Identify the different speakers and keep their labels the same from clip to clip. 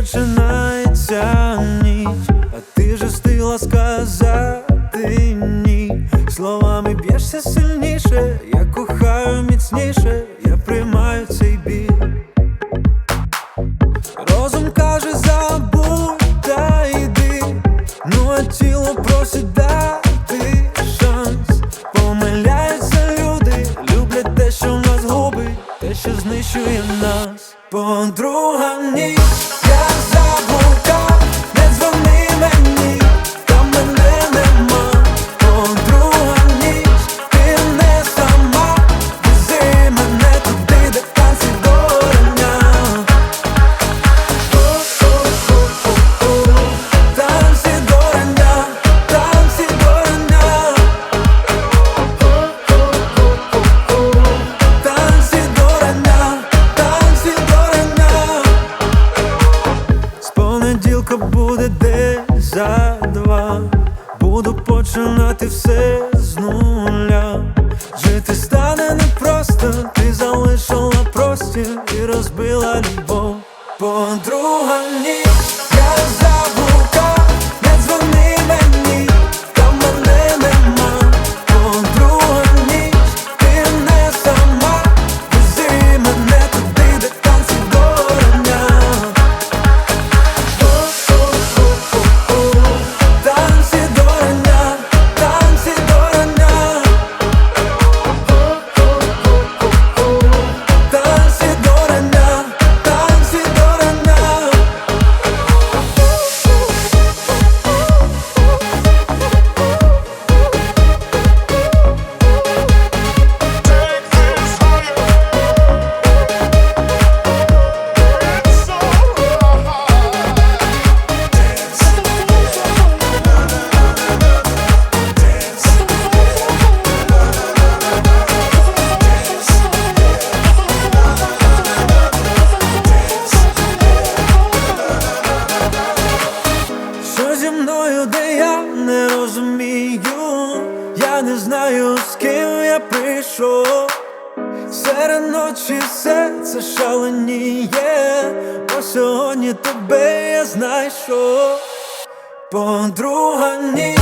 Speaker 1: починається ніч, а ти же стила сказати ні. Словами б'єшся сильніше, я кохаю міцніше, я приймаю цей біль. Розум каже забудь та йди, ну а тіло просить дати шанс. Помиляються люди, люблять те, що нас губить, те, що знищує нас. Подруга ні, понеділка буде десь за два. Буду починати все з нуля. Жити стане непросто, ти залишила простір і розбила любов. Подруга ніч, я заблукав, мною, де я не розумію, я не знаю, з ким я прийшов. Серед ночі серце шаленіє, бо сьогодні тебе я знайшов. Подруга ніч,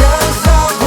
Speaker 1: я забув